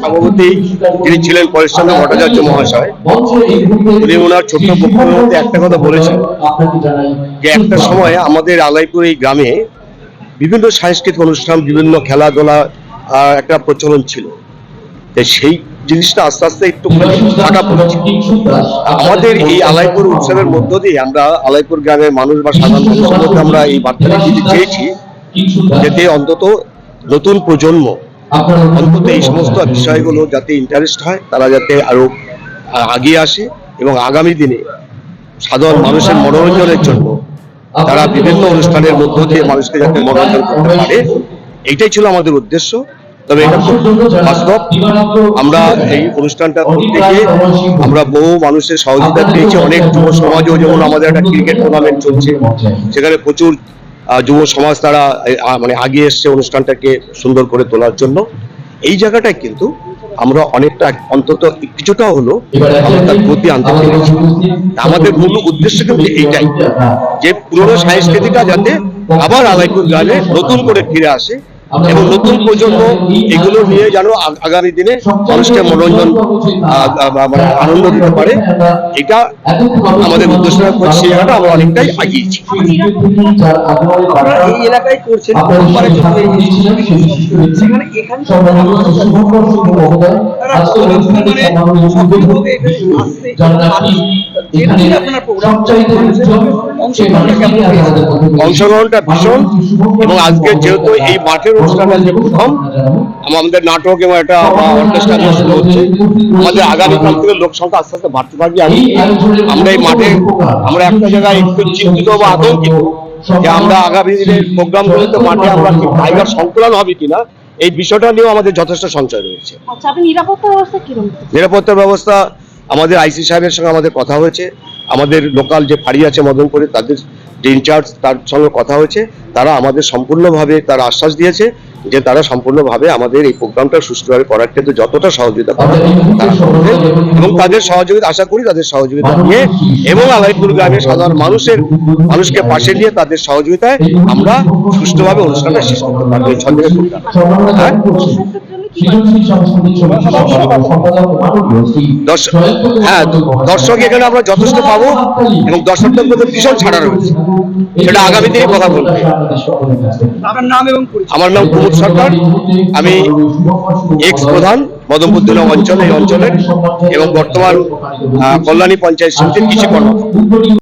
সভাপতি যিনি ছিলেন পরেশচন্দ্র ভট্টাচার্য মহাশয়। উনি ওনার ছোট্ট বক্তব্যের মধ্যে একটা কথা বলেছেন যে একটা সময় আমাদের আলাইপুর এই গ্রামে বিভিন্ন সাংস্কৃতিক অনুষ্ঠান, বিভিন্ন খেলাধুলা একটা প্রচলন ছিল। তো সেই জিনিসটা আস্তে আস্তে একটু ফাঁকা পড়েছে। আমাদের এই আলাইপুর উৎসবের মধ্য দিয়ে আমরা আলাইপুর গ্রামের মানুষ বা সাধারণ মধ্যে আমরা এই বার্তাটা দিতে চেয়েছি, যাতে অন্তত নতুন প্রজন্ম অন্তত এই সমস্ত বিষয়গুলো যাতে ইন্টারেস্ট হয় তারা যাতে আরও আ- এগিয়ে আসে এবং আগামী দিনে সাধারণ মানুষের মনোরঞ্জনের জন্য তারা বিভিন্ন অনুষ্ঠানের মধ্য দিয়ে মানুষকে যাতে মনোরঞ্জন করতে পারে এইটাই ছিল আমাদের উদ্দেশ্য। তবে এটা খুব বাস্তব আমরা এই অনুষ্ঠানটা করতে গিয়ে আমরা বহু মানুষের সহযোগিতা পেয়েছি। অনেক যুব সমাজও যেমন আমাদের একটা ক্রিকেট টুর্নামেন্ট চলছে সেখানে প্রচুর যুব সমাজ তারা মানে আগিয়ে এসছে অনুষ্ঠানটাকে সুন্দর করে তোলার জন্য। এই জায়গাটায় কিন্তু আমরা অনেকটা অন্তত কিছুটা হলো আমরা তার গতি আনতে পেরেছি। আমাদের মূল উদ্দেশ্য কিন্তু এইটাই যে পুরনো সংস্কৃতিটা যাতে আবার আলাইকুল গালে নতুন করে ফিরে আসে। এবং নতুন প্রজন্ম এগুলো নিয়ে যেন আগামী দিনে মানুষকে মনোরঞ্জন মানে আনন্দ দিতে পারে এটা আমাদের উদ্দেশ্য করছি সেই জায়গাটা আমরা অনেকটাই আগিয়েছি এই এলাকায় করছেন এখানে মানে আপনার প্রোগ্রাম অংশগ্রহণটা? ভীষণ এবং আজকে যেহেতু এই মাঠের অনুষ্ঠানটা যে প্রথম আমাদের নাটক এবং একটা অর্কেস্ট্রা শুরু হচ্ছে আমাদের আগামীকাল থেকে লোক সংখ্যা আস্তে আস্তে বাড়তে থাকবে। আমি আমরা এই মাঠে আমরা একটা জায়গায় একটু চিন্তিত বা আতঙ্কিত যে আমরা আগামী দিনের প্রোগ্রামগুলোতে মাঠে আমরা কি টাইগার সংকলন হবে কিনা এই বিষয়টা নিয়েও আমাদের যথেষ্ট সঞ্চয় রয়েছে। আচ্ছা নিরাপত্তা ব্যবস্থা নিরাপত্তা ব্যবস্থা আমাদের আইসি সাহেবের সঙ্গে আমাদের কথা হয়েছে। আমাদের লোকাল যে ফাঁড়ি আছে মদনপুরে তাদের যে ইনচার্জ তার সঙ্গে কথা হয়েছে। তারা আমাদের সম্পূর্ণভাবে তারা আশ্বাস দিয়েছে যে তারা সম্পূর্ণভাবে আমাদের এই প্রোগ্রামটা সুষ্ঠুভাবে করার ক্ষেত্রে যতটা সহযোগিতা করে তারা করবে এবং তাদের সহযোগিতা আশা করি তাদের সহযোগিতা নিয়ে এবং আলাইপুর গ্রামের সাধারণ মানুষের মানুষকে পাশে নিয়ে তাদের সহযোগিতায় আমরা সুষ্ঠুভাবে অনুষ্ঠানটা শেষ করতে পারব এই ছন্দের প্রোগ্রাম হ্যাঁ দর্শক হ্যাঁ দর্শক এখানে আমরা যথেষ্ট পাবো এবং দর্শকদের মধ্যে ভীষণ ছাড়া রয়েছে। সেটা আগামী দিনে কথা বলবে। আপনার নাম এবং পরিচয়। আমার নাম কুমুদ সরকার। আমি এক্স প্রধান মদনপুর দুলং অঞ্চল এই অঞ্চলের এবং বর্তমান কল্যাণী পঞ্চায়েত সমিতির কৃষি কর্মকর্তা।